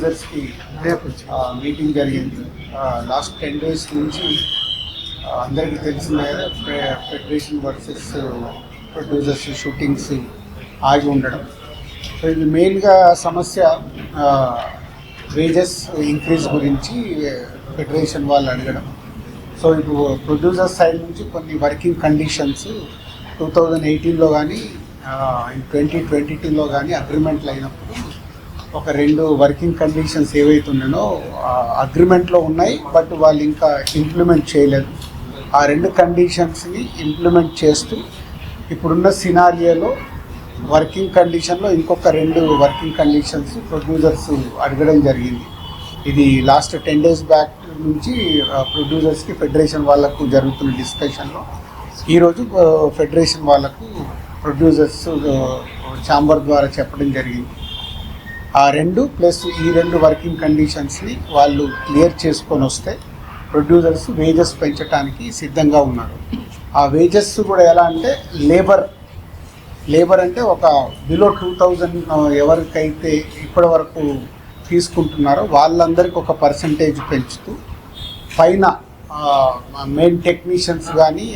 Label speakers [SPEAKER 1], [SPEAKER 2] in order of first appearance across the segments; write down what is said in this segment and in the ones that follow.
[SPEAKER 1] యూజర్స్కి meeting జరిగింది. Last ten days నుంచి అందరికీ తెలిసిందే ఫెడరేషన్ వర్సెస్ ప్రొడ్యూసర్స్ షూటింగ్స్ ఆగి ఉండడం. సో ఇది మెయిన్గా సమస్య వేజెస్ ఇంక్రీజ్ గురించి ఫెడరేషన్ వాళ్ళు అడగడం. సో ఇప్పుడు ప్రొడ్యూసర్ సైడ్ నుంచి కొన్ని వర్కింగ్ కండిషన్స్ టూ థౌజండ్ ఎయిటీన్లో కానీ ట్వంటీ ట్వంటీ టూలో కానీ అగ్రిమెంట్లు అయినప్పుడు ఒక రెండు వర్కింగ్ కండిషన్స్ ఏవైతే ఉన్నాయో అగ్రిమెంట్లో ఉన్నాయి బట్ వాళ్ళు ఇంకా ఇంప్లిమెంట్ చేయలేదు. ఆ రెండు కండిషన్స్ని ఇంప్లిమెంట్ చేస్తూ ఇప్పుడున్న సినారియోలో వర్కింగ్ కండిషన్లో ఇంకొక రెండు వర్కింగ్ కండిషన్స్ ప్రొడ్యూసర్స్ అడగడం జరిగింది. ఇది లాస్ట్ టెన్ డేస్ బ్యాక్ నుంచి ప్రొడ్యూసర్స్కి ఫెడరేషన్ వాళ్ళకు జరుగుతున్న డిస్కషన్లో ఈరోజు ఫెడరేషన్ వాళ్ళకు ప్రొడ్యూసర్స్ ఛాంబర్ ద్వారా చెప్పడం జరిగింది. ఆ రెండు ప్లస్ ఈ రెండు వర్కింగ్ కండిషన్స్ని వాళ్ళు క్లియర్ చేసుకొని వస్తే ప్రొడ్యూసర్స్ వేజెస్ పెంచడానికి సిద్ధంగా ఉన్నారు. ఆ వేజెస్ కూడా ఎలా అంటే లేబర్ లేబర్ అంటే ఒక బిలో టూ థౌజండ్ ఎవరికైతే ఇప్పటి వరకు తీసుకుంటున్నారో వాళ్ళందరికీ ఒక పర్సంటేజ్ పెంచుతూ పైన మెయిన్ టెక్నీషియన్స్ కానీ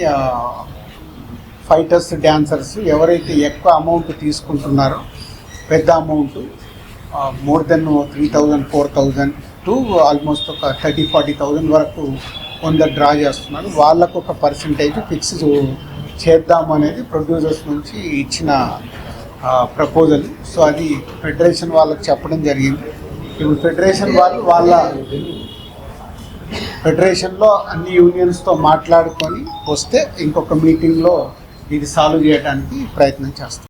[SPEAKER 1] ఫైటర్స్ డ్యాన్సర్స్ ఎవరైతే ఎక్కువ అమౌంట్ తీసుకుంటున్నారో పెద్ద amount more than three thousand four thousand to almost ఒక థర్టీ ఫార్టీ థౌజండ్ వరకు కొందరు డ్రా చేస్తున్నారు. వాళ్ళకు ఒక పర్సంటేజ్ ఫిక్స్ చేద్దాం అనేది ప్రొడ్యూసర్స్ నుంచి ఇచ్చిన ప్రపోజల్ సో అది ఫెడరేషన్ వాళ్ళకి చెప్పడం జరిగింది. ఇప్పుడు ఫెడరేషన్ వాళ్ళు వాళ్ళ ఫెడరేషన్లో అన్ని యూనియన్స్తో మాట్లాడుకొని వస్తే ఇంకొక మీటింగ్లో ఇది సాల్వ్ చేయడానికి ప్రయత్నం చేస్తాం